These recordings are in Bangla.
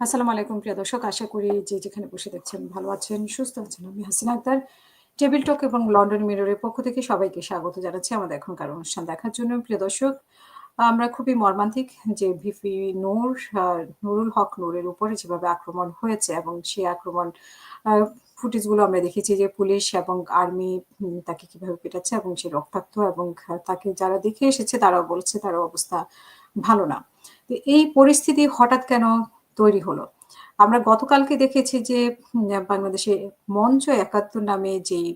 আসসালামু আলাইকুম প্রিয় দর্শক। আশা করি যে যেখানে বসে দেখছেন ভালো আছেন, সুস্থ আছেন। আমি হাসিনা আক্তার। টেবিল টক এবং লন্ডন মিররের পক্ষ থেকে সবাইকে স্বাগত জানাচ্ছি আমাদের এখনকার অনুষ্ঠান দেখার জন্য। প্রিয় দর্শক, আমরা খুবই মর্মান্তিক যে ভিপি নূর নুরুল হক নূরের উপরে যেভাবে আক্রমণ হয়েছে এবং সেই আক্রমণ ফুটেজগুলো আমরা দেখেছি যে পুলিশ এবং আর্মি তাকে কীভাবে পেটাচ্ছে এবং সে রক্তাক্ত এবং তাকে যারা দেখে এসেছে তারাও বলছে তার অবস্থা ভালো না। এই পরিস্থিতি হঠাৎ কেন তৈরি হলো? আমরা গতকালকে দেখেছি যে বাংলাদেশে মঞ্চ ৭১ নামে যেই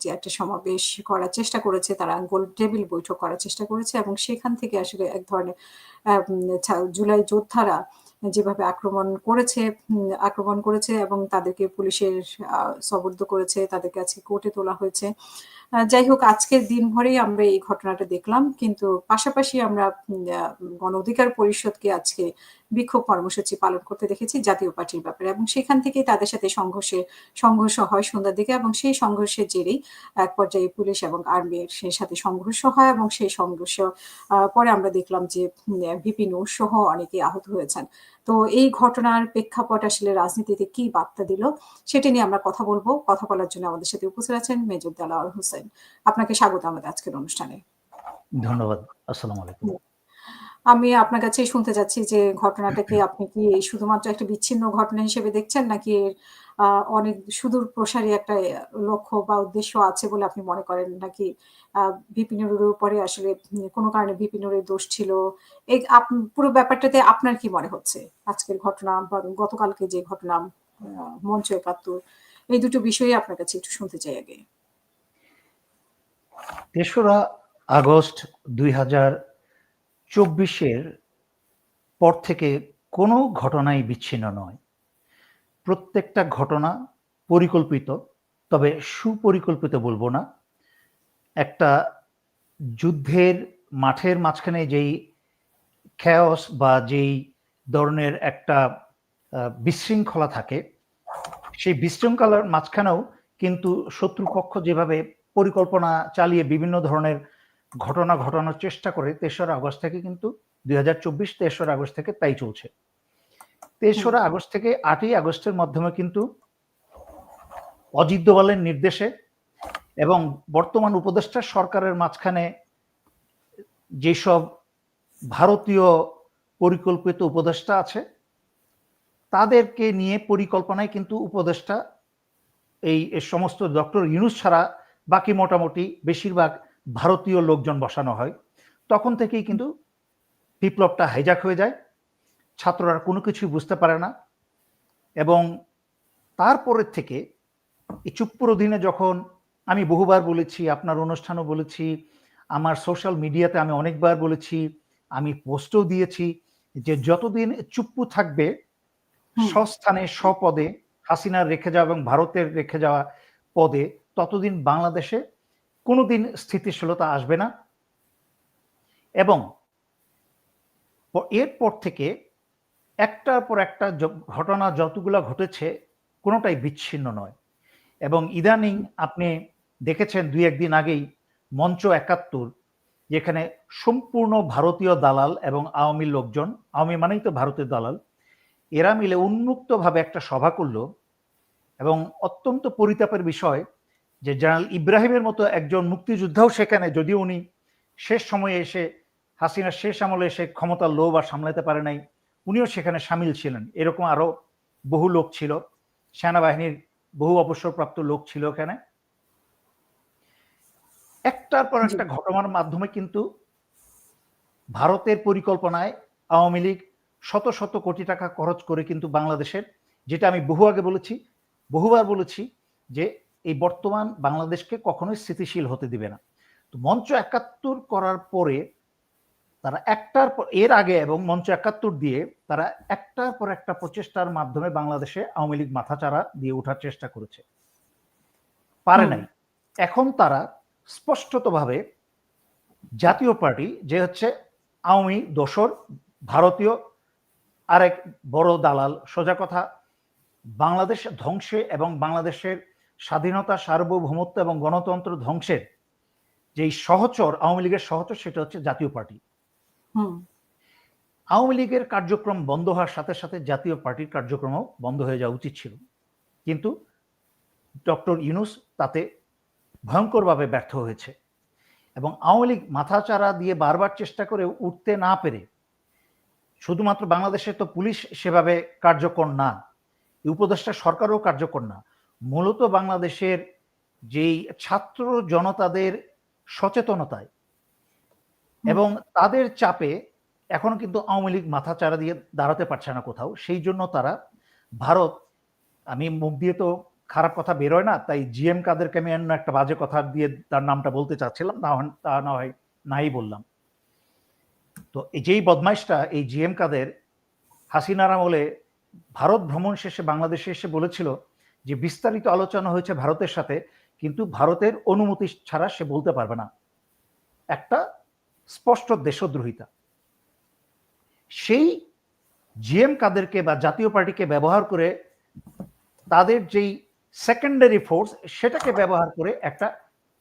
যে একটা সমাবেশ করার চেষ্টা করেছে তারা গোল টেবিল বৈঠক করার চেষ্টা করেছে এবং সেখান থেকে আসলে এক ধরনের জুলাই যোদ্ধারা যেভাবে আক্রমণ করেছে আক্রমণ করেছে এবং তাদেরকে পুলিশের আ সোপর্দ করেছে, তাদেরকে আজকে কোর্টে তোলা হয়েছে। যাই হোক আজকের দিনভরেই আমরা এই ঘটনাটা দেখলাম। কিন্তু পাশাপাশি আমরা গণ অধিকার পরিষদকে আজকে বিক্ষোভ কর্মসূচি পালন করতে দেখেছি জাতীয় পার্টির ব্যাপারে এবং সেখান থেকেই তাদের সাথে সংঘর্ষে, সংঘর্ষ হয় সন্ধ্যার দিকে এবং সেই সংঘর্ষের জেরেই এক পর্যায়ে পুলিশ এবং আর্মির সে সাথে সংঘর্ষ হয় এবং সেই সংঘর্ষ পরে আমরা দেখলাম যে ভিপি নূর সহ অনেকেই আহত হয়েছেন। তো এই ঘটনার প্রেক্ষাপট আসলে রাজনীতিতে কি বার্তা দিল সেটা নিয়ে আমরা কথা বলব কথা বলার জন্য আমাদের সাথে উপস্থিত আছেন মেজর দেলাওয়ার হোসেন। আপনাকে স্বাগত আমাদের আজকের অনুষ্ঠানে। ধন্যবাদ। আসসালামু আলাইকুম। আমি আপনার কাছেই শুনতে চাচ্ছি যে ঘটনাটাকে আপনি কি শুধুমাত্র একটা বিচ্ছিন্ন ঘটনা হিসেবে দেখছেন নাকি এর অনেক সুদূর প্রসারী একটা লক্ষ্য বা উদ্দেশ্য আছে বলে আপনি মনে করেন? নাকি আ ভিপি উপরে আসলে কোনো কারণে ভিপিনুরের দোষ ছিল? এই পুরো ব্যাপারটাতে আপনার কি মনে হচ্ছে? আজকের ঘটনা বা গতকালকে যে ঘটনা মঞ্চ ৭১ এই দুটো বিষয়ই আপনার কাছে একটু শুনতে চাই আগে। ৩রা আগস্ট ২০২৪ এর পর থেকে কোনো ঘটনাই বিচ্ছিন্ন নয়। প্রত্যেকটা ঘটনা পরিকল্পিত, তবে সুপরিকল্পিত বলব না। একটা যুদ্ধের মাঠের মাঝখানে যেই chaos বা যেই ধরনের একটা বিশৃঙ্খলা থাকে, সেই বিশৃঙ্খলার মাঝখানেও কিন্তু শত্রুপক্ষ যেভাবে পরিকল্পনা চালিয়ে বিভিন্ন ধরনের ঘটনা ঘটানোর চেষ্টা করে ৩রা আগস্ট থেকে কিন্তু ২০২৪ ৩রা আগস্ট থেকে তাই চলছে। ৩রা আগস্ট থেকে আটই আগস্টের মাধ্যমে কিন্তু অজিত দোভালের নির্দেশে এবং বর্তমান উপদেষ্টা সরকারের মাঝখানে যেসব ভারতীয় পরিকল্পিত উপদেষ্টা আছে, তাদেরকে নিয়ে পরিকল্পনায় কিন্তু উপদেষ্টা এই সমস্ত ডক্টর ইউনুস ছাড়া বাকি মোটামুটি বেশিরভাগ ভারতীয় লোকজন বসানো হয়। তখন থেকেই কিন্তু বিপ্লবটা হাইজ্যাক হয়ে যায়। ছাত্ররা কোনো কিছুই বুঝতে পারে না। এবং তারপরের থেকে এই চুপ্পুর অধীনে যখন আমি বহুবার বলেছি, আপনার অনুষ্ঠানও বলেছি, আমার সোশ্যাল মিডিয়াতে আমি অনেকবার বলেছি, আমি পোস্টও দিয়েছি যে যতদিন চুপ্পু থাকবে। স্বস্থানে স্বপদে হাসিনার রেখে যাওয়া এবং ভারতের রেখে যাওয়া পদে ততদিন বাংলাদেশে কোনদিন স্থিতিশীলতা আসবে না। এবং এরপর থেকে একটার পর একটা ঘটনা যতগুলা ঘটেছে কোনোটাই বিচ্ছিন্ন নয়। এবং ইদানিং আপনি দেখেছেন দুই একদিন আগেই মঞ্চ ৭১ যেখানে সম্পূর্ণ ভারতীয় দালাল এবং আওয়ামী লোকজন, আওয়ামী মানেই তো ভারতের দালাল, এরা মিলে উন্মুক্তভাবে একটা সভা করল এবং অত্যন্ত পরিতাপের বিষয় যে জেনারেল ইব্রাহিমের মতো একজন মুক্তিযোদ্ধাও সেখানে যদিও উনি শেষ সময়ে এসে হাসিনার শেষ আমলে এসে ক্ষমতার লোভ আর সামলাতে পারে নাই, উনিও সেখানে শামিল ছিলেন। এরকম আরও বহু লোক ছিল। সেনাবাহিনীর বহু অবসরপ্রাপ্ত লোক ছিল ওখানে। একটার পর একটা ঘটনার মাধ্যমে কিন্তু ভারতের পরিকল্পনায় আওয়ামী লীগ শত, শত কোটি টাকা খরচ করে কিন্তু বাংলাদেশের যেটা আমি বহু আগে বলেছি, বহুবার বলেছি যে এই বর্তমান বাংলাদেশকে কখনোই স্থিতিশীল হতে দিবে না। তো মঞ্চ ৭১ করার পরে তারা একটার পর এর আগে এবং মঞ্চ ৭১ দিয়ে তারা একটার পর একটা প্রচেষ্টার মাধ্যমে বাংলাদেশে আওয়ামী লীগ মাথাচাড়া দিয়ে ওঠার চেষ্টা করেছে। পারে নাই। এখন তারা স্পষ্টতভাবে জাতীয় পার্টি যে হচ্ছে আওয়ামী দোসর, ভারতীয় আরেক বড় দালাল, সোজা কথা বাংলাদেশ ধ্বংসে এবং বাংলাদেশের স্বাধীনতা, সার্বভৌমত্ব এবং গণতন্ত্র ধ্বংসের যেই সহচর আওয়ামী লীগের সহচর সেটা হচ্ছে জাতীয় পার্টি। আওয়ামী লীগের কার্যক্রম বন্ধ হওয়ার সাথে সাথে জাতীয় পার্টির কার্যক্রমও বন্ধ হয়ে যাওয়া উচিত ছিল কিন্তু ডক্টর ইউনুস তাতে ভয়ঙ্করভাবে ব্যর্থ হয়েছে এবং আওয়ামী লীগ মাথাচাড়া দিয়ে বারবার চেষ্টা করে উঠতে না পেরে শুধুমাত্র বাংলাদেশে তো পুলিশ সেভাবে কার্যকর না এই উপদেষ্টা সরকারও কার্যকর না মূলত বাংলাদেশের যেই ছাত্র জনতাদের সচেতনতায় এবং তাদের চাপে এখন কিন্তু আওয়ামী লীগ মাথা চারা দিয়ে দাঁড়াতে পারছে না কোথাও সেই জন্য তারা ভারত আমি মুখ দিয়ে তো খারাপ কথা বেরোয় না তাই জিএম কাদেরকে আমি অন্য একটা বাজে কথা দিয়ে তার নামটা বলতে চাচ্ছিলাম না হয়- তা না হয় নাই বললাম। তো এই যেই বদমাইশটা এই জিএম কাদের হাসিনার আমলে ভারত ভ্রমণ শেষে বাংলাদেশে এসে বলেছিল যে বিস্তারিত আলোচনা হয়েছে ভারতের সাথে কিন্তু ভারতের অনুমতি ছাড়া সে বলতে পারবে না। একটা স্পষ্ট দেশদ্রোহিতা। সেই জিএম কাদেরকে বা জাতীয় পার্টিকে ব্যবহার করে তাদের যেই সেকেন্ডারি ফোর্স সেটাকে ব্যবহার করে একটা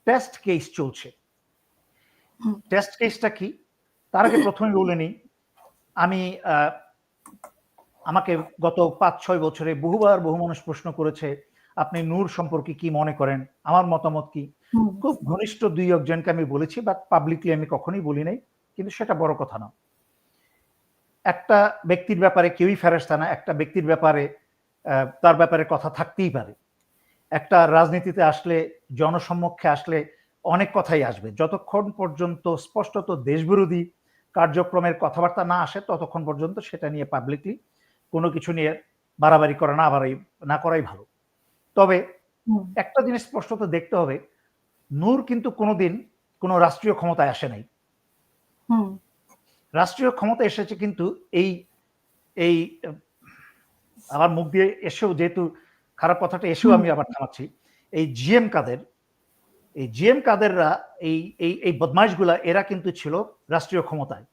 টেস্ট কেস চলছে। টেস্ট কেসটা কি? তার আগে প্রথমে বলে নিই আমি আহ, আমাকে গত পাঁচ ছয় বছরে বহুবার বহু মানুষ প্রশ্ন করেছে আপনি নূর সম্পর্কে কি মনে করেন? আমার মতামত কি? খুব ঘনিষ্ঠ দুই একজনকে আমি বলেছি বাট পাবলিকলি আমি কখনোই বলি নাই কিন্তু সেটা বড় কথা না। একটা ব্যক্তির ব্যাপারে কেউই ফেরস্তা না একটা ব্যক্তির ব্যাপারে তার ব্যাপারে কথা থাকতেই পারে। একটা রাজনীতিতে আসলে জনসম্মুখে আসলে অনেক কথাই আসবে। যতক্ষণ পর্যন্ত স্পষ্টত দেশবিরোধী কার্যক্রমের কথাবার্তা না আসে ততক্ষণ পর্যন্ত সেটা নিয়ে পাবলিকলি কোনো কিছু নিয়ে বাড়াবাড়ি করা না বাড়াই না করাই ভালো। তবে একটা জিনিস স্পষ্টত দেখতে হবে নূর কিন্তু কোনোদিন কোনো রাষ্ট্রীয় ক্ষমতায় আসে নাই। রাষ্ট্রীয় ক্ষমতা এসেছে কিন্তু এই এই আমার মুখ দিয়ে এসেও যেহেতু খারাপ কথাটা এসেও আমি আবার থামাচ্ছি এই জিএম কাদের এই জিএম কাদেররা এই এই এই বদমাইশগুলা এরা কিন্তু ছিল রাষ্ট্রীয় ক্ষমতায়।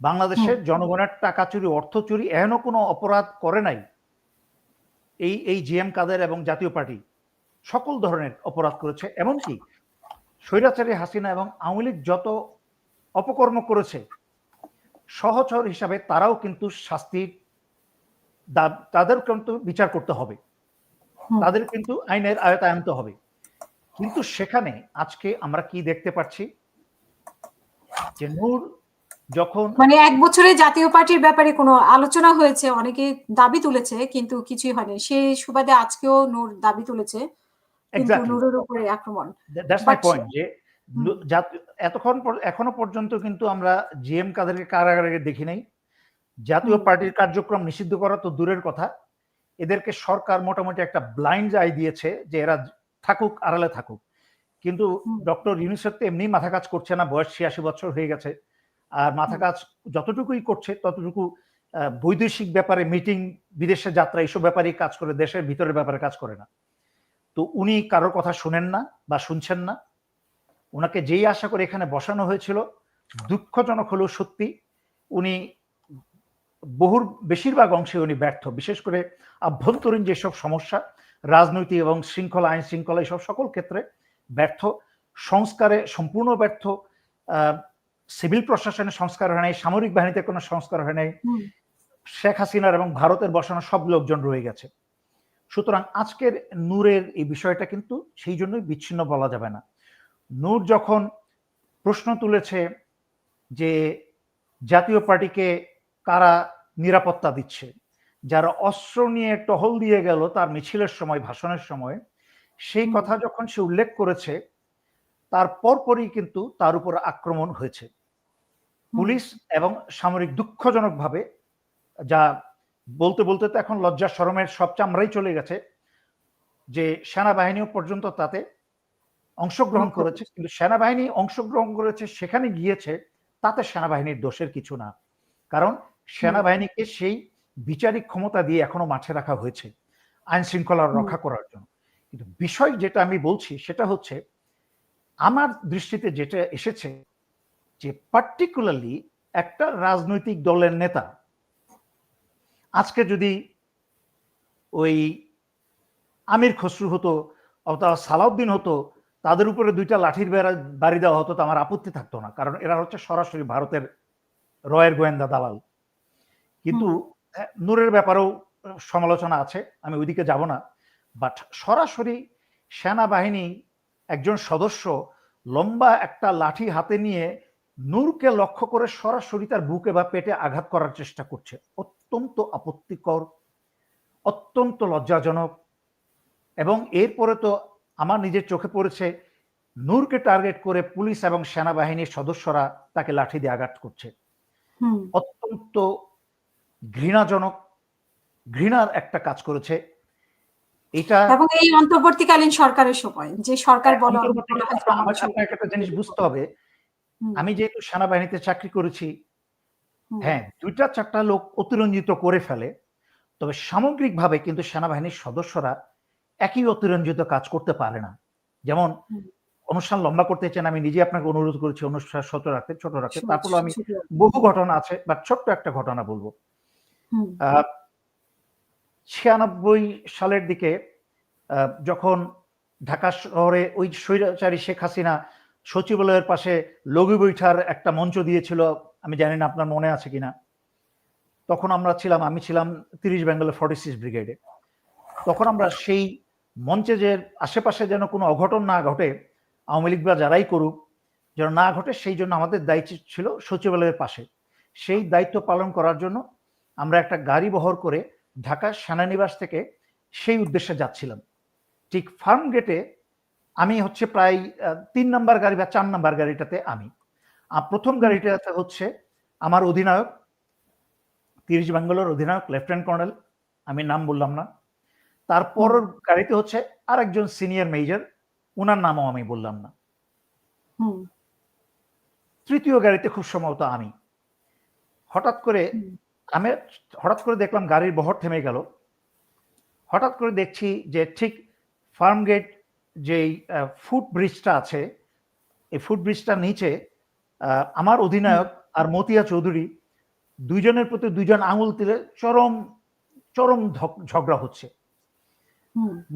বাংলাদেশের জনগণের টাকা চুরি অর্থ চুরি এহেনও কোনো অপরাধ করে নাই। এই এই জিএম কাদের এবং জাতীয় পার্টি সকল ধরনের অপরাধ করেছে। এমনকি স্বৈরাচারী হাসিনা এবং আওয়ামী লীগ যত অপকর্ম করেছে সহচর হিসাবে তারাও কিন্তু শাস্তির তাদের কিন্তু বিচার করতে হবে। তাদের কিন্তু আইনের আয়তায় আনতে হবে। কিন্তু সেখানে আজকে আমরা কি দেখতে পাচ্ছি? যে নূর যখন মানে এক বছরে জাতীয় পার্টির ব্যাপারে কোনো আলোচনা হয়েছে অনেকে দাবি তুলেছে কিন্তু কিছুই হয়নি। সেই সুবাদে আজকেও নূর দাবি তুলেছে কিন্তু নূরের উপরে আক্রমণ। দ্যাটস মাই পয়েন্ট যে এতক্ষণ এখনও পর্যন্ত কিন্তু আমরা জিএম কাদেরকে কারাগারে দেখি নাই। জাতীয় পার্টির কার্যক্রম নিষিদ্ধ করা তো দূরের কথা। এদেরকে সরকার মোটামুটি একটা ব্লাইন্ড আই দিয়েছে যে এরা থাকুক আড়ালে থাকুক। কিন্তু ডক্টর ইউনিসেফ তো এমনি মাথা কাজ করছে না বয়স ছিয়াশি বছর হয়ে গেছে। আর মাথা কাজ যতটুকুই করছে ততটুকু বৈদেশিক ব্যাপারে মিটিং বিদেশে যাত্রা এইসব ব্যাপারেই কাজ করে দেশের ভিতরের ব্যাপারে কাজ করে না। তো উনি কারোর কথা শুনেন না বা শুনছেন না। ওনাকে যেই আশা করে এখানে বসানো হয়েছিল দুঃখজনক হলেও সত্যি। উনি বহুর বেশিরভাগ অংশে উনি ব্যর্থ। বিশেষ করে আভ্যন্তরীণ যেসব সমস্যা রাজনৈতিক এবং শৃঙ্খলা আইন শৃঙ্খলা এইসব সকল ক্ষেত্রে ব্যর্থ। সংস্কারে সম্পূর্ণ ব্যর্থ। সিভিল প্রশাসনের সংস্কার হয় নাই সামরিক বাহিনীতে কোনো সংস্কার হয় নাই। শেখ হাসিনার এবং ভারতের বসানো সব লোকজন রয়ে গেছে। সুতরাং আজকের নূরের এই বিষয়টা কিন্তু সেই জন্যই বিচ্ছিন্ন বলা যাবে না। নূর যখন প্রশ্ন তুলেছে যে জাতীয় পার্টিকে কারা নিরাপত্তা দিচ্ছে যারা অস্ত্র নিয়ে টহল দিয়ে গেল তার মিছিলের সময় ভাষণের সময় সেই কথা যখন সে উল্লেখ করেছে তার পরপরই কিন্তু তার উপর আক্রমণ হয়েছে। পুলিশ এবং সামরিক দুঃখজনকভাবে যা বলতে বলতে তো এখন লজ্জা শরমের সব চামড়াই চলে গেছে যে সেনাবাহিনীও পর্যন্ত তাতে অংশগ্রহণ করেছে। কিন্তু সেনাবাহিনী অংশগ্রহণ করেছে সেখানে গিয়েছে তাতে সেনাবাহিনীর দোষের কিছু না। কারণ সেনাবাহিনীকে সেই বিচারিক ক্ষমতা দিয়ে এখনও মাঠে রাখা হয়েছে আইন শৃঙ্খলা রক্ষা করার জন্য। কিন্তু বিষয় যেটা আমি বলছি সেটা হচ্ছে আমার দৃষ্টিতে যেটা এসেছে যে পার্টিকুলারলি একটা রাজনৈতিক দলের নেতা। আজকে যদি ওই আমির খসরু হতো অথবা সালাউদ্দিন হতো তাদের উপরে দুইটা লাঠির বেড়া বাড়ি দেওয়া হতো তো আমার আপত্তি থাকতো না। কারণ এরা হচ্ছে সরাসরি ভারতের রয়ের গোয়েন্দা দালাল। কিন্তু নূরের ব্যাপারেও সমালোচনা আছে আমি ওইদিকে যাব না। বাট সরাসরি সেনাবাহিনী একজন সদস্য লম্বা একটা লাঠি হাতে নিয়ে নূরকে লক্ষ্য করে সরাসরি তার বুকে বা পেটে আঘাত করার চেষ্টা করছে। অত্যন্ত আপত্তিকর অত্যন্ত লজ্জাজনক এবং এরপরে তো আমার নিজের চোখে পড়েছে নূরকে টার্গেট করে পুলিশ এবং সেনাবাহিনীর সদস্যরা তাকে লাঠি দিয়ে আঘাত করছে। অত্যন্ত ঘৃণাজনক ঘৃণার একটা কাজ করেছে। এটা এবং এই অন্তর্বর্তীকালীন সরকারের সময় যে সরকার বলা একটা জিনিস বুঝতে হবে আমি যেহেতু সেনাবাহিনীতে চাকরি করেছি হ্যাঁ দুইটা চারটা লোক অতিরঞ্জিত করে ফেলে তবে সামগ্রিকভাবে কিন্তু সেনাবাহিনীর সদস্যরা একই অতিরঞ্জিত কাজ করতে পারে না। যেমন অনুষ্ঠান লম্বা করতে চান আমি নিজে আপনাকে অনুরোধ করেছি অনুষ্ঠান ছোট রাখতে ছোট রাখতে। তারপর আমি বহু ঘটনা আছে বা ছোট্ট একটা ঘটনা বলব। ছিয়ানব্বই সালের দিকে আহ, যখন ঢাকা শহরে ওই স্বৈরাচারী শেখ হাসিনা সচিবালয়ের পাশে লঘু বৈঠার একটা মঞ্চ দিয়েছিল, আমি জানি না আপনার মনে আছে কিনা। তখন আমরা ছিলাম, আমি ছিলাম তিরিশ বেঙ্গলের ফর্টি সিক্স ব্রিগেডে। তখন আমরা সেই মঞ্চে যে আশেপাশে যেন কোনো অঘটন না ঘটে, আওয়ামী লীগ বা যারাই করুক, যেন না ঘটে, সেই জন্য আমাদের দায়িত্ব ছিল সচিবালয়ের পাশে। সেই দায়িত্ব পালন করার জন্য আমরা একটা গাড়ি বহর করে ঢাকা সেনানিবাস থেকে সেই উদ্দেশ্যে যাচ্ছিলাম। ঠিক ফার্ম গেটে আমি হচ্ছে প্রায় তিন নাম্বার গাড়ি বা চার নাম্বার গাড়িটাতে আমি। আর প্রথম গাড়িটাতে হচ্ছে আমার অধিনায়ক তিরিশ বেঙ্গলের অধিনায়ক লেফটেন্যান্ট কর্নেল আমি নাম বললাম না। তারপর গাড়িতে হচ্ছে আর একজন সিনিয়র মেজর ওনার নামও আমি বললাম না। হুম, তৃতীয় গাড়িতে খুব সম্ভবত আমি। হঠাৎ করে আমি হঠাৎ করে দেখলাম গাড়ির বহর থেমে গেল। হঠাৎ করে দেখছি যে ঠিক ফার্ম গেট যেই ফুট ব্রিজটা আছে এই ফুট ব্রিজটার নিচে আহ, আমার অধিনায়ক আর মতিয়া চৌধুরী দুইজনের প্রতি দুইজন আঙুল তুলে চরম চরম ঝগড়া হচ্ছে।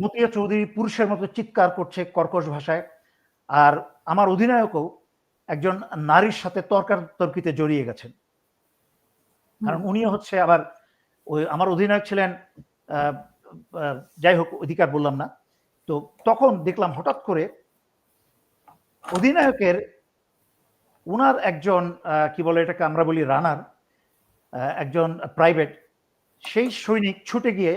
মতিয়া চৌধুরী পুরুষের মতো চিৎকার করছে কর্কশ ভাষায় আর আমার অধিনায়কও একজন নারীর সাথে তর্কাতর্কিতে জড়িয়ে গেছেন। কারণ উনিও হচ্ছে আবার ওই আমার অধিনায়ক ছিলেন যাই হোক অধিকার বললাম না। তো তখন দেখলাম হঠাৎ করে অধিনায়কের উনার একজন কি বলে এটাকে আমরা বলি রানার একজন প্রাইভেট সেই সৈনিক ছুটে গিয়ে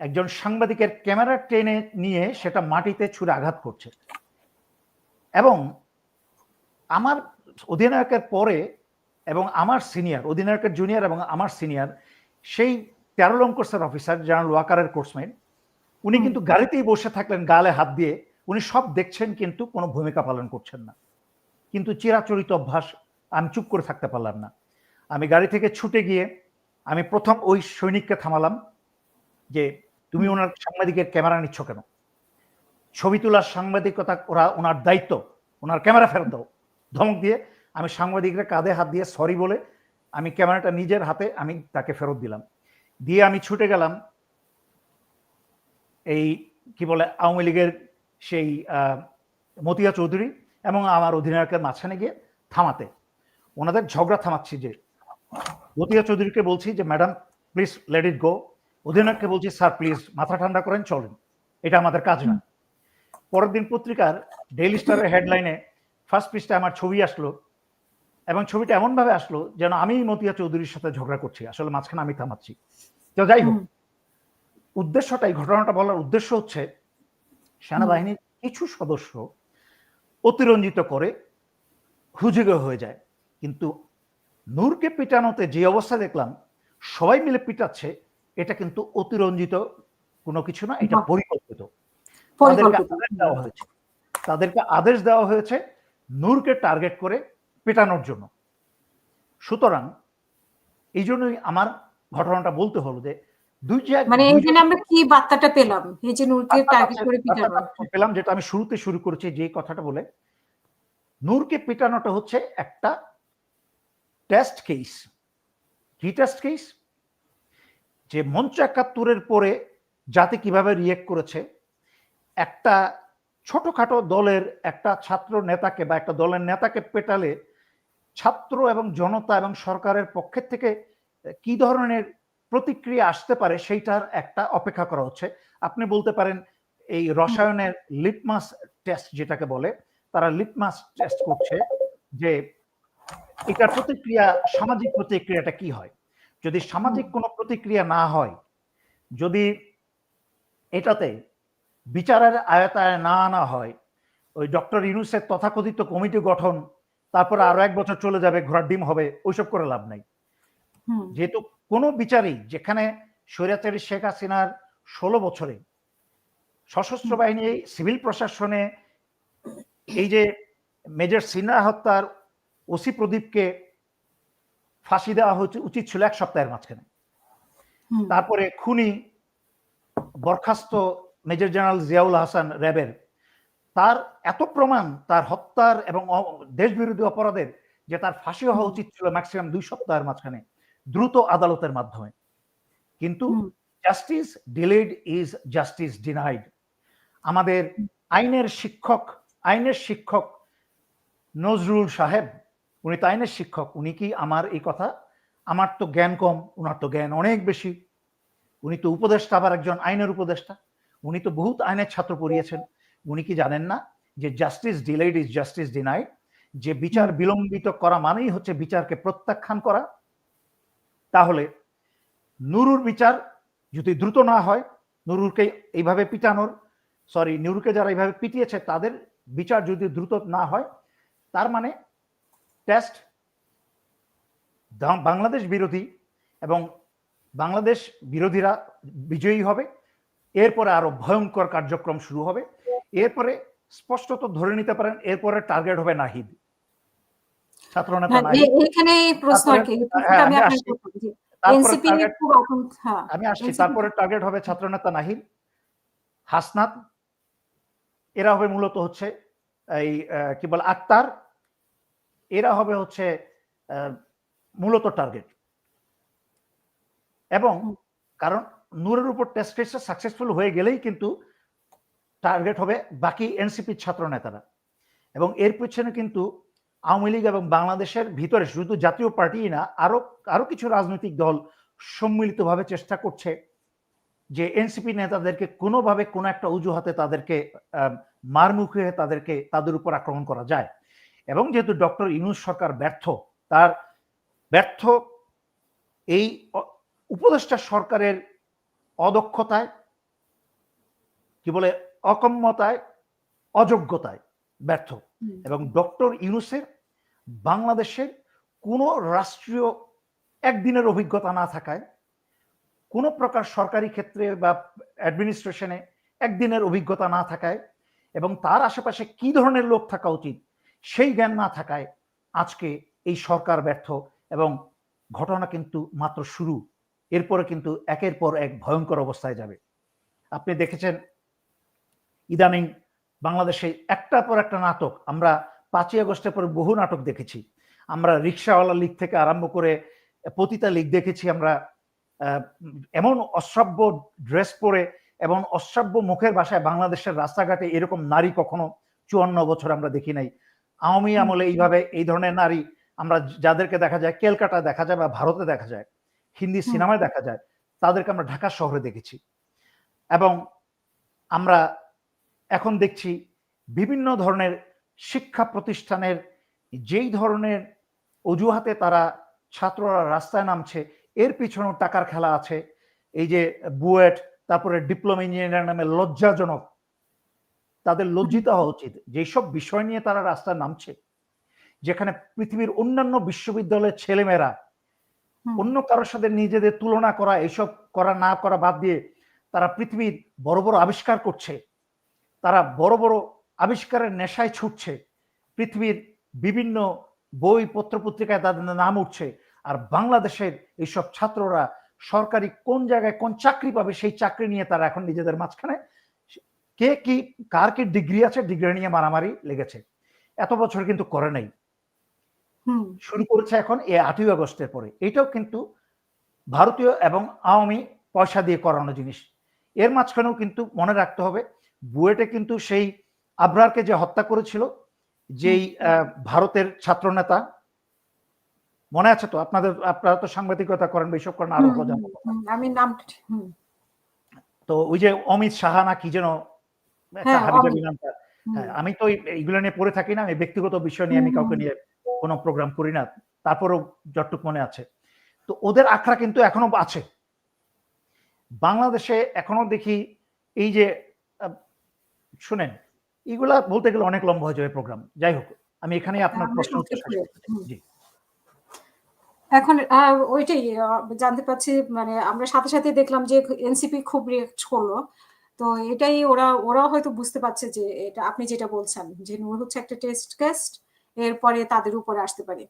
একজন সাংবাদিকের ক্যামেরা টেনে নিয়ে সেটা মাটিতে ছুঁড়ে আঘাত করছে। এবং আমার অধিনায়কের পরে এবং আমার সিনিয়র অধিনায়কের জুনিয়র এবং আমার সিনিয়র সেই তেরো লং কোর্সের অফিসার জেনারেল ওয়াকারের কোর্সমেট উনি কিন্তু গাড়িতেই বসে থাকলেন গালে হাত দিয়ে। উনি সব দেখছেন কিন্তু কোনো ভূমিকা পালন করছেন না। কিন্তু চিরাচরিত অভ্যাস আমি চুপ করে থাকতে পারলাম না। আমি গাড়ি থেকে ছুটে গিয়ে আমি প্রথম ওই সৈনিককে থামালাম যে তুমি ওনার সাংবাদিকের ক্যামেরা নিচ্ছ কেন? ছবি তোলার সাংবাদিকতা ওরা ওনার দায়িত্ব ওনার ক্যামেরা ফেরত দাও। ধমক দিয়ে আমি সাংবাদিকরা কাঁধে হাত দিয়ে সরি বলে আমি ক্যামেরাটা নিজের হাতে আমি তাকে ফেরত দিলাম। দিয়ে আমি ছুটে গেলাম। এই, কি বলে, আওয়ামী লীগের সেই মতিয়া চৌধুরী এবং আমার অধিনায়কের মাঝখানে গিয়ে থামাতে। ওনাদের ঝগড়া থামাচ্ছি যে, মতিয়া চৌধুরীকে বলছি যে, madam please let it go অধিনায়ককে বলছি, স্যার প্লিজ মাথা ঠান্ডা করেন, চলেন। এটা আমাদের কাজ না। পরের দিন পত্রিকার ডেইলি স্টারের হেডলাইনে ফার্স্ট পৃষ্ঠায় আমার ছবি আসলো এবং ছবিটা এমন ভাবে আসলো যেন আমি মতিয়া চৌধুরীর সাথে ঝগড়া করছি। আসলে মাঝখানে আমি থামাচ্ছি। তো যাই হোক। উদ্দেশ্যটা এই ঘটনাটা বলার উদ্দেশ্য হচ্ছে সেনাবাহিনীর কিছু সদস্য অতিরঞ্জিত করে হুজুগে হয়ে যায়। কিন্তু নূরকে পিটানোতে যে অবস্থা দেখলাম সবাই মিলে পিটাচ্ছে এটা কিন্তু অতিরঞ্জিত কোনো কিছু না এটা পরিকল্পিত। তাদেরকে আদেশ দেওয়া হয়েছে। তাদেরকে আদেশ দেওয়া হয়েছে নূরকে টার্গেট করে পেটানোর জন্য। সুতরাং এই জন্যই আমার ঘটনাটা বলতে হলো যে মানে এখানে আমরা কি বার্তাটা পেলাম? এই যে নূরকে টার্গেট করে পিটানো। পেলাম যেটা আমি শুরুতে শুরু করেছি যে কথাটা বলে। নূরকে পেটানোটা হচ্ছে একটা টেস্ট কেস কি টেস্ট কেস যে মঞ্চ একাত্তরের পরে জাতি কীভাবে রিয়েক্ট করেছে? একটা ছোটখাটো দলের একটা ছাত্র নেতাকে বা একটা দলের নেতাকে পেটালে ছাত্র এবং জনতা এবং সরকারের পক্ষের থেকে কি ধরনের প্রতিক্রিয়া আসতে পারে সেইটার একটা অপেক্ষা করা হচ্ছে। আপনি বলতে পারেন এই রসায়নের লিটমাস টেস্ট যেটাকে বলে তারা লিটমাস টেস্ট করছে যে এটার প্রতিক্রিয়া সামাজিক প্রতিক্রিয়াটা কি হয়? যদি সামাজিক কোনো প্রতিক্রিয়া না হয় যদি এটাতে বিচারের আয়তায় না আনা হয় ওই ডক্টর ইউনুসের তথাকথিত কমিটি গঠন তারপরে আরও এক বছর চলে যাবে ঘোড়ার ডিম হবে ওইসব করে লাভ নাই। যেহেতু কোনো বিচারই যেখানে স্বৈরাচারী শেখ হাসিনার ষোলো বছরে সশস্ত্র বাহিনী সিভিল প্রশাসনে এই যে মেজর সিনহা হত্যার ওসি প্রদীপকে ফাঁসি দেওয়া হচ্ছে উচিত ছিল এক সপ্তাহের মাঝখানে। তারপরে খুনি বরখাস্ত মেজর জেনারেল জিয়াউল হাসান র্যাবের। তার এত প্রমাণ তার হত্যার এবং অ- দেশবিরোধী অপরাধের যে তার ফাঁসি হওয়া উচিত ছিল ম্যাক্সিমাম দুই সপ্তাহের মাঝখানে। দ্রুত আদালতের মাধ্যমে। কিন্তু justice delayed is justice denied আমাদের আইনের শিক্ষক আইনের শিক্ষক নজরুল সাহেব উনি তো আইনের শিক্ষক উনি কি আমার এই কথা? আমার তো জ্ঞান কম ওনার তো জ্ঞান অনেক বেশি। উনি তো উপদেষ্টা আবার একজন আইনের উপদেষ্টা। উনি তো বহুত আইনের ছাত্র পড়িয়েছেন। উনি কি জানেন না যে justice delayed is justice denied যে বিচার বিলম্বিত করা মানেই হচ্ছে বিচারকে প্রত্যাখ্যান করা। তাহলে নুরুর বিচার যদি দ্রুত না হয়, নুরুরকে এইভাবে পিটানোর সরি নুরুকে যারা এইভাবে পিটিয়েছে, তাদের বিচার যদি দ্রুত না হয়, তার মানে টেস্ট বাংলাদেশ বিরোধী এবং বাংলাদেশ বিরোধীরা বিজয়ী হবে। এরপরে আরও ভয়ঙ্কর কার্যক্রম শুরু হবে। এরপরে স্পষ্টত ধরে নিতে পারেন, এরপরে টার্গেট হবে নাহিদ। ছাত্রনেতা হ্যাঁ প্রশ্ন আর কি হ্যাঁ, আমি এনসিপি খুব হ্যাঁ আমি আসছি। তারপরে টার্গেট হবে ছাত্রনেতা নাহিদ হাসনাত এরা হবে মূলত হচ্ছে এই কি বলে আক্তার এরা হবে হচ্ছে মূলত টার্গেট এবং। কারণ নূরের উপর টেস্ট কেসটা সাকসেসফুল হয়ে গেলেই কিন্তু টার্গেট হবে বাকি এনসিপির ছাত্র নেতারা এবং এর পেছনে কিন্তু আওয়ামী লীগ এবং বাংলাদেশের ভিতরে শুধু জাতীয় পার্টি না, আরও আরও কিছু রাজনৈতিক দল সম্মিলিতভাবে চেষ্টা করছে যে এনসিপি নেতাদেরকে কোনোভাবে কোনো একটা অজুহাতে তাদেরকে মারমুখী তাদেরকে তাদের উপর আক্রমণ করা যায়। এবং যেহেতু ডক্টর ইউনুস সরকার ব্যর্থ, তার ব্যর্থ এই উপদেষ্টা সরকারের অদক্ষতায়, কি বলে, অকম্যতায়, অযোগ্যতায় ব্যর্থ। এবং ডক্টর ইউনুসের বাংলাদেশের কোনো রাষ্ট্রীয় একদিনের অভিজ্ঞতা না থাকায় কোনো প্রকার সরকারি ক্ষেত্রে বা অ্যাডমিনিস্ট্রেশনে একদিনের অভিজ্ঞতা না থাকায় এবং তার আশেপাশে কি ধরনের লোক থাকা উচিত সেই জ্ঞান না থাকায় আজকে এই সরকার ব্যর্থ এবং ঘটনা কিন্তু মাত্র শুরু। এরপরে কিন্তু একের পর এক ভয়ঙ্কর অবস্থায় যাবে। আপনি দেখেছেন ইদানিং বাংলাদেশে একটার পর একটা নাটক আমরা পাঁচই আগস্টের পরে বহু নাটক দেখেছি। আমরা রিক্সাওয়ালা লীগ থেকে আরম্ভ করে পতিতা লীগ দেখেছি আমরা এমন অশ্রাব্য ড্রেস পরে এবং অশ্রাব্য মুখের ভাষায় বাংলাদেশের রাস্তাঘাটে এরকম নারী কখনো চুয়ান্ন বছর আমরা দেখি নাই। আওয়ামী আমলে এইভাবে এই ধরনের নারী আমরা যাদেরকে দেখা যায় কেলকাটা দেখা যায় বা ভারতে দেখা যায় হিন্দি সিনেমায় দেখা যায় তাদেরকে আমরা ঢাকা শহরে দেখেছি। এবং আমরা এখন দেখছি বিভিন্ন ধরনের শিক্ষা প্রতিষ্ঠানের যেই ধরনের অজুহাতে তারা ছাত্ররা রাস্তায় নামছে এর পিছনেও টাকার খেলা আছে। এই যে বুয়েট তারপরে ডিপ্লোমা ইঞ্জিনিয়ার নামে লজ্জাজনক। তাদের লজ্জিত হওয়া উচিত যেসব বিষয় নিয়ে তারা রাস্তায় নামছে যেখানে পৃথিবীর অন্যান্য বিশ্ববিদ্যালয়ের ছেলেমেয়েরা অন্য কারোর সাথে নিজেদের তুলনা করা এসব করা না করা বাদ দিয়ে তারা পৃথিবীর বড় বড় আবিষ্কার করছে। তারা বড় বড় আবিষ্কারের নেশায় ছুটছে। পৃথিবীর বিভিন্ন বই পত্র পত্রিকায় তাদের নাম উঠছে। আর বাংলাদেশের এইসব ছাত্ররা সরকারি কোন জায়গায় কোন চাকরি পাবে সেই চাকরি নিয়ে তারা এখন নিজেদের মাঝখানে কে কি কার কি ডিগ্রি আছে ডিগ্রি নিয়ে মারামারি লেগেছে। এত বছর কিন্তু করে নাই। হুম, শুরু করেছে এখন এই আটই আগস্টের পরে। এটাও কিন্তু ভারতীয় এবং আওয়ামী পয়সা দিয়ে করানো জিনিস। এর মাঝখানেও কিন্তু মনে রাখতে হবে বুয়েটে কিন্তু সেই আবরারকে যে হত্যা করেছিল যেই ভারতের ছাত্রনেতা মনে আছে তো? আপনাদের আপনারা তো সাংবাদিকতা করেন বা এইসব করেন আরও আমি নাম তো ওই যে অমিত সাহা না কি যেন হ্যাঁ। নামটা। হ্যাঁ আমি তো এইগুলো নিয়ে পড়ে থাকি না আমি ব্যক্তিগত বিষয় নিয়ে আমি কাউকে নিয়ে কোনো প্রোগ্রাম করি না তারপরও যতটুকু মনে আছে। তো ওদের আখড়া কিন্তু এখনও আছে। বাংলাদেশে এখনও দেখি এই যে শুনেন এগুলা বলতে গেলে অনেক লম্বা হয়ে যাবে প্রোগ্রাম যাই হোক আমি এখানেই আপনার প্রশ্ন উত্তর। জি। এখন ওইটাই জানতে পারছি মানে আমরা সাথে সাথে দেখলাম যে এনসিপি খুব রিয়েক্ট করল। তো এটাই ওরা ওরা হয়তো বুঝতে পারছে যে এটা আপনি যেটা বলছেন যে নূর হচ্ছে একটা টেস্ট কেস্ট এরপরে তাদের উপরে আসতে পারে।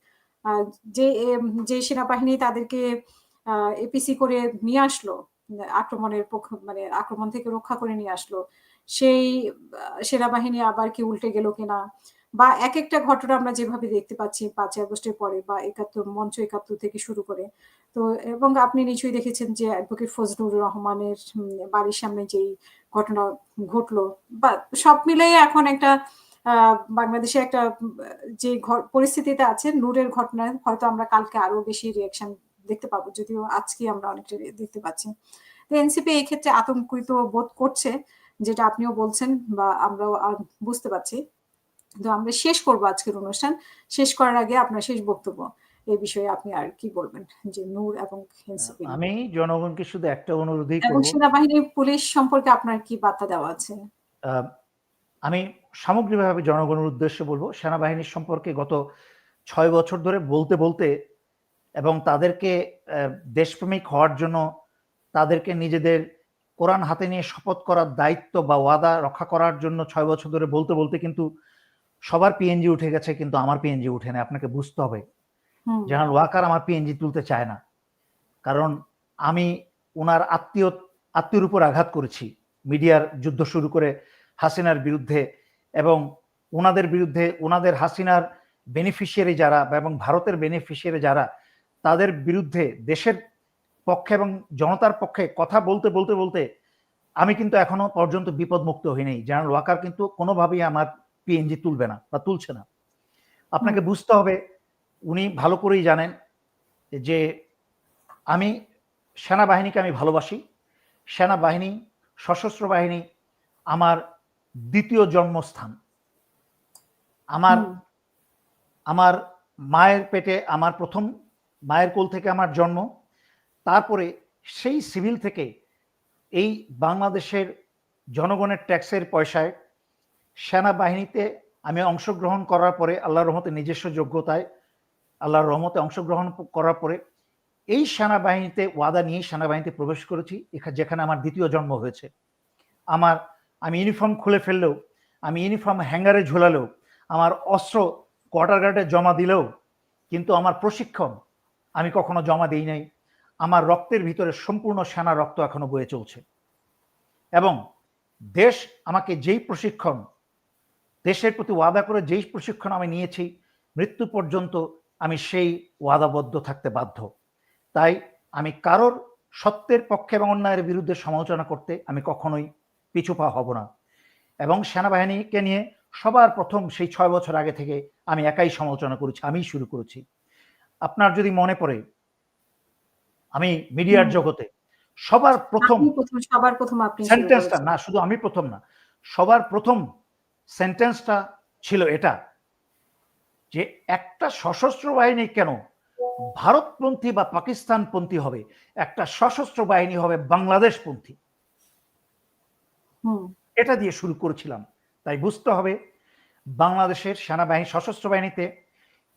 যে যে সেনাবাহিনী তাদেরকে এপিসি করে নিয়ে আসলো আক্রমণের পক্ষ মানে আক্রমণ থেকে রক্ষা করে নিয়ে আসলো সেই সেনাবাহিনী আবার কি উল্টে গেল কিনা? বা এক একটা ঘটনা আমরা যেভাবে দেখতে পাচ্ছি পাঁচই আগস্টের পরে বা একাত্তর, মঞ্চ একাত্তর থেকে শুরু করে। তো, এবং আপনি নিশ্চয়ই দেখেছেন যে অ্যাডভোকেট ফজলুর রহমানের বাড়ির সামনে যেই ঘটনা ঘটলো, বা সব মিলিয়ে এখন একটা বাংলাদেশে একটা, যে পরিস্থিতিতে আছে নূরের ঘটনায় হয়তো আমরা কালকে আরও বেশি রিয়াকশন দেখতে পাবো, যদিও আজকে আমরা অনেকটা দেখতে পাচ্ছি। তো এনসিপি এই ক্ষেত্রে আতঙ্কিত বোধ করছে। যেটা আপনিও বলছেন বা আমরাও বুঝতে পারছি। তো আমরা শেষ করব আজকের অনুষ্ঠান। শেষ করার আগে আপনার শেষ বক্তব্য। এই বিষয়ে আপনি আর কি বলবেন? যে নূর এবং আমি জনগণকে শুধু একটা অনুরোধই এবং সেনাবাহিনী পুলিশ সম্পর্কে আপনার কি বার্তা দেওয়া আছে? আমি সামগ্রিকভাবে জনগণের উদ্দেশ্যে বলব সেনাবাহিনীর সম্পর্কে গত ছয় বছর ধরে বলতে বলতে এবং তাদেরকে দেশপ্রেমিক হওয়ার জন্য তাদেরকে নিজেদের কোরআন হাতে নিয়ে শপথ করার দায়িত্ব বা ওয়াদা রক্ষা করার জন্য ছয় বছর ধরে বলতে বলতে কিন্তু সবার পিএনজি উঠে গেছে কিন্তু আমার পিএনজি উঠে না আপনাকে বুঝতে হবে। জেনারেল ওয়াকার আমার পিএনজি তুলতে চায় না। কারণ আমি ওনার আত্মীয় আত্মীয়র উপর আঘাত করেছি। মিডিয়ার যুদ্ধ শুরু করে হাসিনার বিরুদ্ধে এবং ওনাদের বিরুদ্ধে ওনাদের হাসিনার বেনিফিশিয়ারি যারা বা এবং ভারতের বেনিফিশিয়ারি যারা তাদের বিরুদ্ধে দেশের পক্ষে এবং জনতার পক্ষে কথা বলতে বলতে বলতে আমি কিন্তু এখনও পর্যন্ত বিপদমুক্ত হইনি। জেনারেল ওয়াকার কিন্তু কোনোভাবেই আমার পিএনজি তুলবে না বা তুলছে না। আপনাকে বুঝতে হবে উনি ভালো করেই জানেন যে আমি সেনাবাহিনীকে আমি ভালোবাসি। সেনাবাহিনী সশস্ত্র বাহিনী আমার দ্বিতীয় জন্মস্থান। আমার আমার মায়ের পেটে আমার প্রথম মায়ের কোল থেকে আমার জন্ম। তারপরে সেই সিভিল থেকে এই বাংলাদেশের জনগণের ট্যাক্সের পয়সায় সেনাবাহিনীতে আমি অংশগ্রহণ করার পরে আল্লাহ রহমতে নিজস্ব যোগ্যতায়, আল্লাহর রহমতে অংশগ্রহণ করার পরে এই সেনাবাহিনীতে ওয়াদা নিয়ে সেনাবাহিনীতে প্রবেশ করেছি যেখানে আমার দ্বিতীয় জন্ম হয়েছে। আমার, আমি ইউনিফর্ম খুলে ফেললেও, আমি ইউনিফর্ম হ্যাঙ্গারে ঝোলালেও, আমার অস্ত্র কোয়ার্টার গার্ডে জমা দিলেও, কিন্তু আমার প্রশিক্ষণ আমি কখনো জমা দিই নাই। আমার রক্তের ভিতরে সম্পূর্ণ সেনা রক্ত এখনও বয়ে চলছে। এবং দেশ আমাকে যেই প্রশিক্ষণ, দেশের প্রতি ওয়াদা করে যেই প্রশিক্ষণ আমি নিয়েছি, মৃত্যু পর্যন্ত আমি সেই ওয়াদাবদ্ধ থাকতে বাধ্য। তাই আমি কারোর সত্যের পক্ষে এবং অন্যায়ের বিরুদ্ধে সমালোচনা করতে আমি কখনোই পিছু পা হব না। এবং সেনাবাহিনীকে নিয়ে সবার প্রথম সেই ছয় বছর আগে থেকে আমি একাই সমালোচনা করেছি, আমিই শুরু করেছি। আপনার যদি মনে পড়ে আমি মিডিয়ার জগতে সবার প্রথম সবার প্রথম আপনি সেন্টেন্সটা না শুধু আমি প্রথম না সবার প্রথম সেন্টেন্সটা ছিল এটা যে একটা সশস্ত্র বাহিনী কেন ভারতপন্থী বা পাকিস্তানপন্থী হবে একটা সশস্ত্র বাহিনী হবে বাংলাদেশপন্থী। হুম, এটা দিয়ে শুরু করেছিলাম তাই বুঝতে হবে বাংলাদেশের সেনাবাহিনী সশস্ত্র বাহিনীতে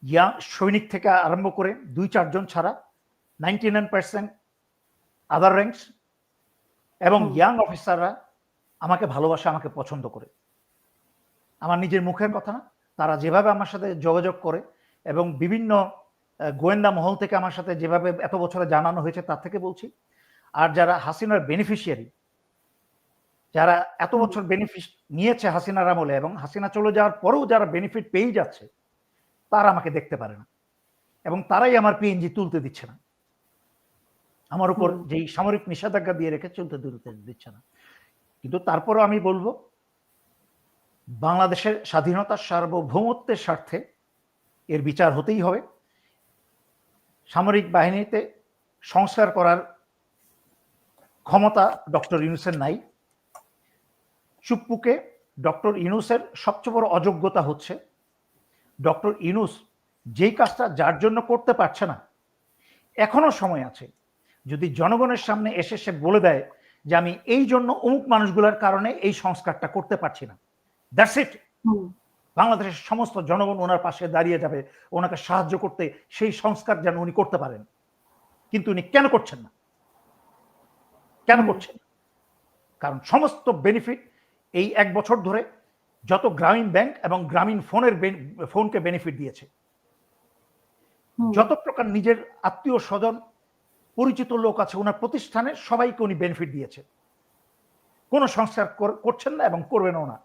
ইয়াং সৈনিক থেকে আরম্ভ করে দুই চারজন ছাড়া ninety nine percent other ranks এবং ইয়াং অফিসাররা আমাকে ভালোবাসে আমাকে পছন্দ করে। আমার নিজের মুখের কথা না তারা যেভাবে আমার সাথে যোগাযোগ করে এবং বিভিন্ন গোয়েন্দা মহল থেকে আমার সাথে যেভাবে এত বছরে জানানো হয়েছে তার থেকে বলছি। আর যারা হাসিনার বেনিফিশিয়ারি যারা এত বছর বেনিফিট নিয়েছে হাসিনার আমলে এবং হাসিনা চলে যাওয়ার পরেও যারা বেনিফিট পেয়েই যাচ্ছে তারা আমাকে দেখতে পারে না। এবং তারাই আমার পিএনজি তুলতে দিচ্ছে না। আমার উপর। যেই সামরিক নিষেধাজ্ঞা দিয়ে রেখে চলতে তুলতে দিচ্ছে না। কিন্তু তারপরেও আমি বলব বাংলাদেশের স্বাধীনতার সার্বভৌমত্বের স্বার্থে এর বিচার হতেই হবে। সামরিক বাহিনীতে সংস্কার করার ক্ষমতা ডক্টর ইউনুসের নাই। চুপ্পুকে ডক্টর ইউনুসের সবচেয়ে বড় অযোগ্যতা হচ্ছে ডক্টর ইউনুস যেই কাজটা যার জন্য করতে পারছে না এখনও সময় আছে যদি জনগণের সামনে এসে সে বলে দেয় যে আমি এই জন্য অমুক মানুষগুলোর কারণে এই সংস্কারটা করতে পারছি না। দ্যাটস ইট বাংলাদেশের সমস্ত জনগণ ওনার পাশে দাঁড়িয়ে যাবে ওনাকে সাহায্য করতে সেই সংস্কার যেন উনি করতে পারেন। কিন্তু উনি কেন করছেন না? কেন করছেন কারণ সমস্ত বেনিফিট এই এক বছর ধরে যত গ্রামীণ ব্যাংক এবং গ্রামীণ ফোনের ফোনকে বেনিফিট দিয়েছে। যত প্রকার নিজের আত্মীয় স্বজন পরিচিত লোক আছে ওনার প্রতিষ্ঠানের সবাইকে উনি বেনিফিট দিয়েছে। কোনো সংস্কার করছেন না এবং করবেনও না।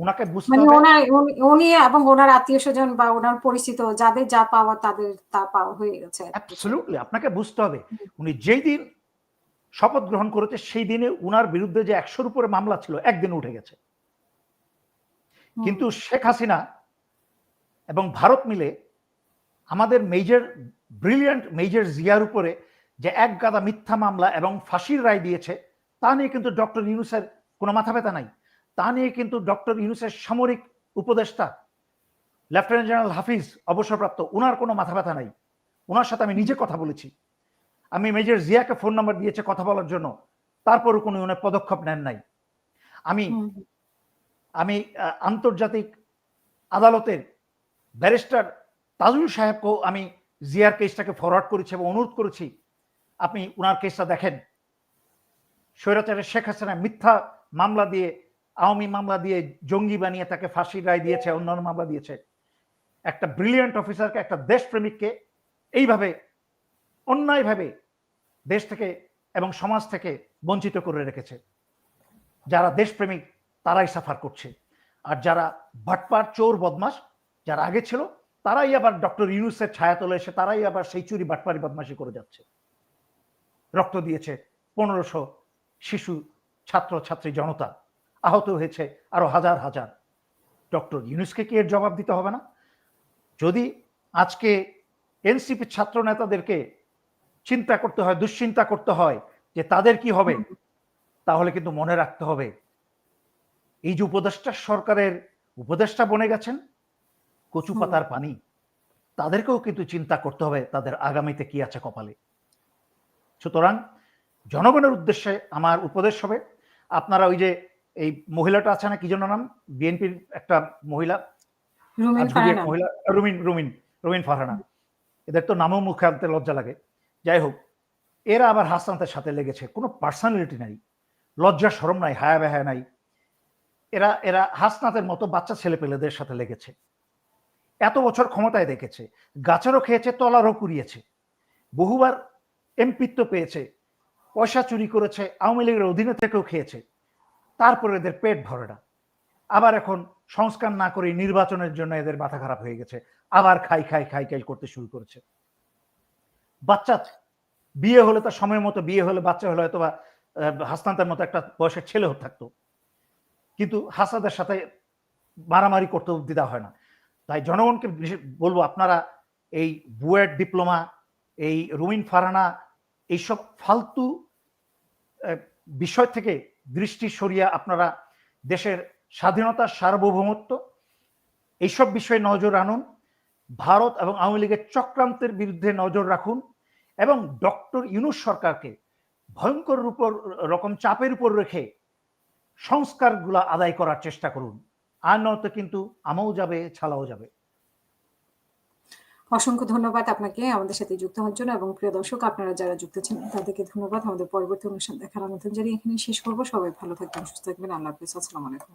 ওনাকে বুঝতে মানে হবে উনি- উনি এবং ওনার আত্মীয় স্বজন বা ওনার পরিচিত যাদের যা পাওয়া তাদের তা পাওয়া হয়ে গেছে অ্যাবসলিউটলি আপনাকে বুঝতে হবে। উনি যেই দিন শপথ গ্রহণ করেছে সেই দিনে উনার বিরুদ্ধে যে একশোর উপরে মামলা ছিল একদিন উঠে গেছে। কিন্তু শেখ হাসিনা এবং ভারত মিলে আমাদের মেজর ব্রিলিয়ান্ট মেজর জিয়ার উপরে যে এক গাদা মিথ্যা মামলা এবং ফাঁসির রায় দিয়েছে তা নিয়ে কিন্তু ডক্টর ইউনুসের কোনো মাথা ব্যথা নাই। তা নিয়ে কিন্তু ডক্টর ইউনুসের সামরিক উপদেষ্টা লেফটেন্যান্ট জেনারেল হাফিজ অবসরপ্রাপ্ত ওনার কোনো মাথা ব্যথা নাই। ওনার সাথে আমি নিজে কথা বলেছি। আমি মেজর জিয়াকে ফোন নাম্বার দিয়েছে কথা বলার জন্য। তারপরও কোনো উনি পদক্ষেপ নেন নাই। আমি আমি আন্তর্জাতিক আদালতের ব্যারিস্টার তাজুল সাহেবকেও আমি জিয়ার কেসটাকে ফরওয়ার্ড করেছি এবং অনুরোধ করেছি, আপনি উনার কেসটা দেখেন। স্বৈরাচারের শেখ হাসিনা মিথ্যা মামলা দিয়ে, আওয়ামী মামলা দিয়ে জঙ্গি বানিয়ে তাকে ফাঁসির রায় দিয়েছে, অন্যান্য মামলা দিয়েছে। একটা ব্রিলিয়ান্ট অফিসারকে একটা দেশপ্রেমিককে এইভাবে, অন্যায়ভাবে দেশ থেকে এবং সমাজ থেকে বঞ্চিত করে রেখেছে। যারা দেশপ্রেমিক, তারাই সাফার করছে। আর যারা ভাটপার চোর বদমাস যারা আগে ছিল তারাই আবার ডক্টর ইউনুসের ছায়া তোলে এসে তারাই আবার সেই চুরি, বাটপারি, বদমাশি করে যাচ্ছে। রক্ত দিয়েছে পনেরোশো শিশু, ছাত্র, ছাত্রী, জনতা। আহত হয়েছে আরও হাজার হাজার। ডক্টর ইউনুসকে কি এর জবাব দিতে হবে না? যদি আজকে এনসিপি ছাত্র নেতাদেরকে চিন্তা করতে হয়, দুশ্চিন্তা করতে হয় যে তাদের কি হবে, তাহলে কিন্তু মনে রাখতে হবে, এই যে উপদেষ্টা সরকারের উপদেষ্টা বনে গেছেন কচু পাতার পানি। তাদেরকেও কিন্তু চিন্তা করতে হবে তাদের আগামীতে কি আছে কপালে। সুতরাং জনগণের উদ্দেশ্যে আমার উপদেশ হবে আপনারা ওই যে এই মহিলাটা আছে না কি জন্য নাম? বিএনপির একটা মহিলা। রুমিন মহিলা রুমিন রুমিন রুমিন ফারহানা। এদের তো নামও মুখে আনতে লজ্জা লাগে। যাই হোক এরা আবার হাসনাতের সাথে লেগেছে। কোনো পার্সোনালিটি নাই। লজ্জা সরম নাই হায়া বেহায়া নাই। এরা এরা হাসনাতের মতো বাচ্চা ছেলে পেলেদের সাথে লেগেছে। এত বছর ক্ষমতায় দেখেছে, গাছেরও খেয়েছে, তলারও কুড়িয়েছে। বহুবার এমপিত্ব পেয়েছে, পয়সা চুরি করেছে, আওয়ামী লীগের অধীনে থেকেও খেয়েছে। তারপরে এদের পেট ভরে না। আবার এখন সংস্কার না করে নির্বাচনের জন্য এদের মাথা খারাপ হয়ে গেছে। আবার খাই খাই খাই খাই করতে শুরু করেছে। বাচ্চা বিয়ে হলে তার সময় মতো বিয়ে হলে বাচ্চা হলে হয়তো বা হাসনান্তের মতো একটা বয়সের ছেলেও থাকতো। কিন্তু হাসাদের সাথে মারামারি করতে দিতে হয় না। তাই জনগণকে বলব, আপনারা এই বুয়েট ডিপ্লোমা, এই রুমিন ফারানা, এইসব ফালতু বিষয় থেকে দৃষ্টি সরিয়ে আপনারা দেশের স্বাধীনতা সার্বভৌমত্ব, এইসব বিষয়ে নজর আনুন, ভারত এবং আওয়ামী লীগের চক্রান্তের বিরুদ্ধে নজর রাখুন এবং ডক্টর ইউনুস সরকারকে ভয়ঙ্কর রকম চাপের উপর রেখে সংস্কারগুলো আদায় করার চেষ্টা করুন। আর নয়তো কিন্তু আমাও যাবে, ছালাও যাবে। অসংখ্য ধন্যবাদ আপনাকে আমাদের সাথে যুক্ত হওয়ার জন্য এবং প্রিয় দর্শক, আপনারা যারা যুক্ত ছিলেন তাদেরকে ধন্যবাদ। আমাদের পরবর্তী অনুষ্ঠান দেখার আমন্ত্রণ জানিয়ে এখানে শেষ করব। সবাই ভালো থাকবেন, সুস্থ থাকবেন। আল্লাহ হাফিজ। আসসালামু আলাইকুম।